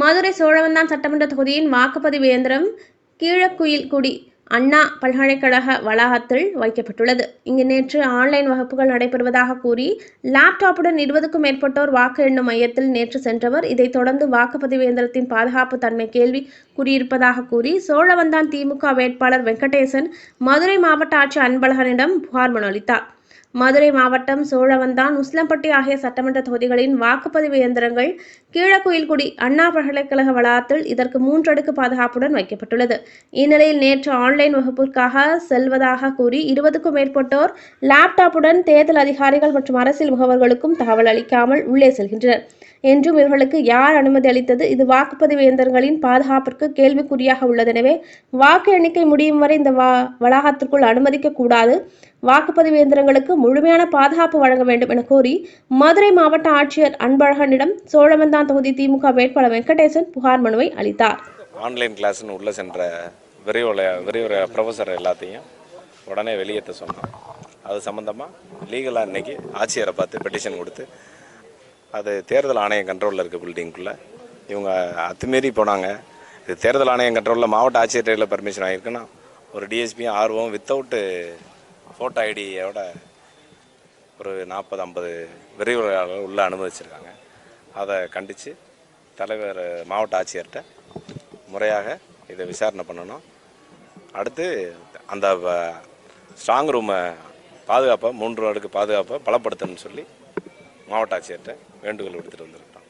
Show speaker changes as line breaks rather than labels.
மதுரை சோழவந்தான் சட்டமன்ற தொகுதியின் வாக்குப்பதிவு இயந்திரம் கீழக்குயில்குடி அண்ணா பல்கலைக்கழக வளாகத்தில் வைக்கப்பட்டுள்ளது. இங்கு நேற்று ஆன்லைன் வகுப்புகள் நடைபெறுவதாக கூறி லேப்டாப்புடன் இருபதுக்கும் மேற்பட்டோர் வாக்கு எண்ணும் மையத்தில் நேற்று சென்றவர். இதைத் தொடர்ந்து வாக்குப்பதிவு இயந்திரத்தின் பாதுகாப்பு தன்மை கேள்வி கூறியிருப்பதாக கூறி சோழவந்தான் திமுக வேட்பாளர் வெங்கடேசன் மதுரை மாவட்ட ஆட்சி அன்பழகனிடம் புகார் மனு அளித்தார். மதுரை மாவட்டம் சோழவந்தான் உஸ்லம்பட்டி ஆகிய சட்டமன்ற தொகுதிகளின் வாக்குப்பதிவு இயந்திரங்கள் கீழக்குயில்குடி அண்ணா பல்கலைக்கழக வளாகத்தில் இதற்கு மூன்றடுக்கு பாதுகாப்புடன் வைக்கப்பட்டுள்ளது. இந்நிலையில் நேற்று ஆன்லைன் வகுப்பிற்காக செல்வதாக கூறி இருபதுக்கும் மேற்பட்டோர் லேப்டாப்புடன் தேர்தல் அதிகாரிகள் மற்றும் அரசியல் முகவர்களுக்கும் தகவல் அளிக்காமல் உள்ளே செல்கின்றனர். என்றும் இவர்களுக்கு யார் அனுமதி அளித்தது? இது வாக்குப்பதிவு இயந்திரங்களின் பாதுகாப்பிற்கு கேள்விக்குறியாக உள்ளது. எனவே வாக்கு எண்ணிக்கை முடியும் வரை இந்த வா வளாகத்திற்குள் அனுமதிக்க கூடாது. வாக்குப்பதிவு இயந்திரங்களுக்கு முழுமையான பாதுகாப்பு வழங்க வேண்டும் என கோரி மதுரை மாவட்ட ஆட்சியர் அன்பழகனிடம் சோழவந்தான் தொகுதி திமுக வேட்பாளர் வெங்கடேசன் புகார் மனுவை அளித்தார்.
ஆன்லைன் கிளாஸ்னு உள்ளே சென்ற விரிவுரை விரிவுரை ப்ரொஃபஸர் எல்லாத்தையும் உடனே வெளியேற்ற சொன்னோம் அது சம்மந்தமாக லீகலாக இன்றைக்கி ஆட்சியரை பார்த்து பெட்டிஷன் கொடுத்து அது தேர்தல் ஆணையம் கண்ட்ரோலில் இருக்க பில்டிங்குள்ளே இவங்க அத்துமீறி போனாங்க. இது தேர்தல் ஆணையம் கண்ட்ரோலில் மாவட்ட ஆட்சியர் பர்மிஷன் ஆகிருக்குன்னா ஒரு டிஎஸ்பியும் ஆர்வம் வித்தவுட்டு ஃபோட்டோ ஐடியோட ஒரு நாற்பது ஐம்பது விரிவுரையாளர் உள்ளே அனுமதிச்சிருக்காங்க. அதை கண்டித்து தலைவர் மாவட்ட ஆட்சியர்கிட்ட முறையாக இதை விசாரணை பண்ணணும். அடுத்து அந்த ஸ்ட்ராங் ரூமை பாதுகாப்பை மூன்று அடுக்கு பாதுகாப்பை பலப்படுத்தணும்னு சொல்லி மாவட்ட ஆட்சியர்கிட்ட வேண்டுகோள் விடுத்துட்டு வந்திருக்கிறோம்.